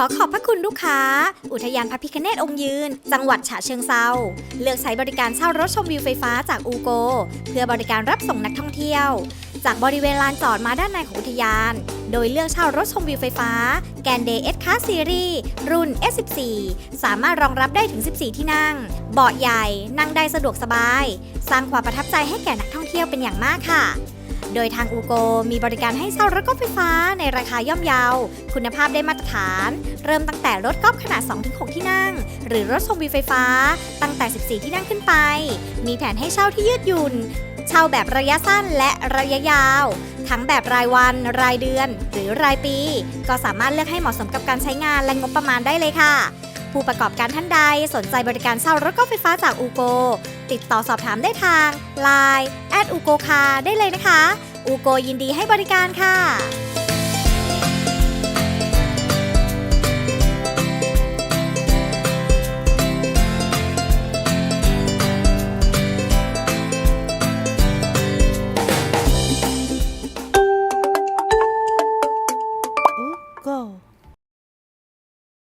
ขอขอบพระคุณลูกค้า อุทยานพระพิคเนตองค์ยืน จังหวัดฉะเชิงเซาเลือกใช้บริการเช่ารถชมวิวไฟฟ้าจากอูโก เพื่อบริการรับส่งนักท่องเที่ยว จากบริเวณลานจอดมาด้านในของอุทยาน โดยเลือกเช่ารถชมวิวไฟฟ้า แกนเดย์เอสคาซีรีรุ่น S14 สามารถรองรับได้ถึง 14 ที่นั่ง เบาะใหญ่ นั่งได้สะดวกสบาย สร้างความประทับใจให้แก่นักท่องเที่ยวเป็นอย่างมากค่ะ โดยทางอูโกมีบริการให้เช่ารถก๊อฟไฟฟ้าในราคาย่อมเยา คุณภาพได้มาตรฐาน เริ่มตั้งแต่รถก๊อฟขนาด 2-6 ที่นั่ง หรือรถชมวิวไฟฟ้า ตั้งแต่ 14 ที่นั่งขึ้นไป มีแผนให้เช่าที่ยืดหยุ่น เช่าแบบระยะสั้นและระยะยาว ทั้งแบบรายวัน รายเดือน หรือรายปี ก็สามารถเลือกให้เหมาะสมกับการใช้งานและงบประมาณได้เลยค่ะผู้ประกอบการท่านใดสนใจบริการเช่ารถกอล์ฟไฟฟ้าจากอูโก ติดต่อสอบถามได้ทาง Line ดอูโกคาได้เลยนะคะ อูโกยินดีให้บริการค่ะอุโก